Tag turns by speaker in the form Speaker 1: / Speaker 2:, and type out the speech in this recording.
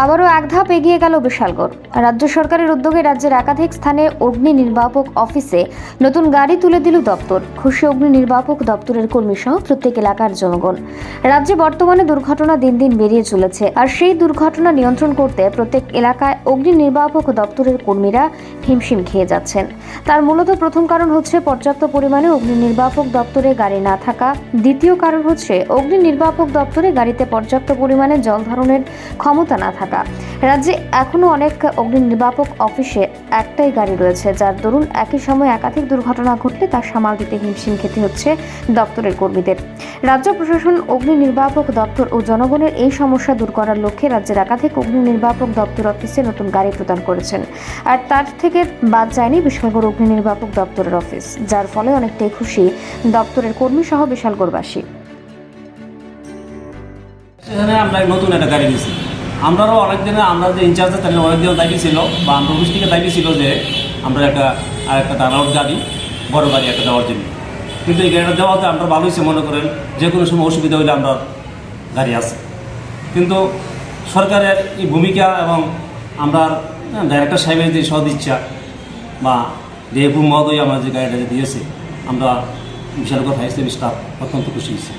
Speaker 1: আবারও এক ধাপ এগিয়ে গেল বিশালগড়। রাজ্য সরকারের উদ্যোগে রাজ্যের একাধিক স্থানে অগ্নি নির্বাপক অফিসে নতুন গাড়ি তুলে দিল দপ্তর। খুশি অগ্নি নির্বাপক দপ্তরের কর্মী সহ প্রত্যেক এলাকার জনগণ। রাজ্যে বর্তমানে দুর্ঘটনা দিন দিন বেরিয়ে চলেছে। আর সেই দুর্ঘটনা নিয়ন্ত্রণ করতে প্রত্যেক এলাকায় অগ্নি নির্বাপক দপ্তরের কর্মীরা হিমশিম খেয়ে যাচ্ছেন। তার মূলত প্রথম কারণ হচ্ছে পর্যাপ্ত পরিমাণে অগ্নি নির্বাপক দপ্তরে গাড়ি না থাকা। দ্বিতীয় কারণ হচ্ছে অগ্নি নির্বাপক দপ্তরে গাড়িতে পর্যাপ্ত পরিমাণে জল ধারণের ক্ষমতা না থাকা। রাজ্যে এখনও অনেক অগ্নি নির্বাপক অফিসে একটাই গাড়ি রয়েছে, যার দরুন একই সময় একাধিক দুর্ঘটনা ঘটলে তা সামাল দিতে হিমশিম খেতে হচ্ছে দপ্তরের কর্মীদের। রাজ্য প্রশাসন, অগ্নি নির্বাপক দপ্তর ও জনগণের এই সমস্যা দূর করার লক্ষ্যে রাজ্যের একাধিক অগ্নি নির্বাপক দপ্তর অফিসে নতুন গাড়ি প্রদান করেছেন। আর তার থেকে বাদ যায়নি বিশালগড় অগ্নি নির্বাপক দপ্তরের অফিস, যার ফলে অনেকটাই খুশি দপ্তরের কর্মী সহ বিশালগড়বাসী।
Speaker 2: সেখানে আমরা নতুন একটা গাড়ি নিয়েছি। আমরাও অনেক দিনে আমরা যে ইনচার্জে তাহলে অনেক দিন দায়িত্ব ছিল, বা আমরা অফিস থেকে দায়িত্ব ছিল যে আমরা একটা, আর একটা টানাউট গাড়ি, বড় গাড়ি একটা দেওয়ার জন্য। কিন্তু এই গাড়িটা দেওয়াতে আমরা ভালো হয়েছে মনে করেন, যে কোনো সময় অসুবিধা হলে আমরা গাড়ি আছে। কিন্তু সরকারের এই ভূমিকা এবং আমরা ডাইরেক্টর সাহেবের যে সদিচ্ছা, বা যে মহোদয় আমরা যে গাড়িটা দিয়েছে, আমরা ফায়ার সার্ভিস স্টাফ অত্যন্ত খুশি হয়েছি।